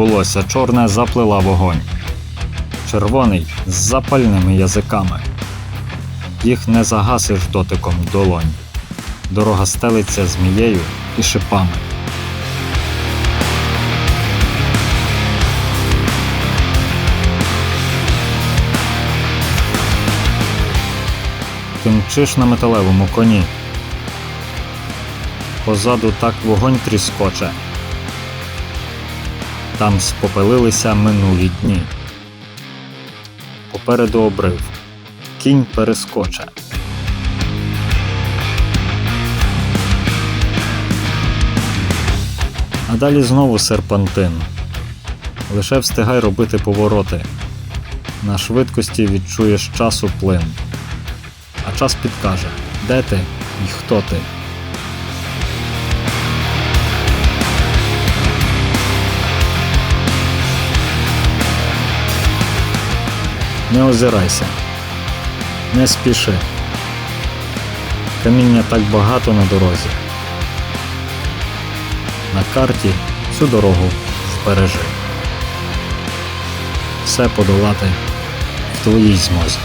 волосся чорне заплила вогонь. Червоний з запальними язиками. Їх не загасиш дотиком долонь. Дорога стелиться змією і шипами. Ти мчиш на металевому коні. Позаду так вогонь тріскоче. Там спопелилися минулі дні. Попереду обрив. Кінь перескоче. А далі знову серпантин. Лише встигай робити повороти. На швидкості відчуєш часу плин. А час підкаже, де ти і хто ти. Не озирайся, не спіши. Каміння так багато на дорозі. На карті цю дорогу збережи. Все подолати в твоїй змозі.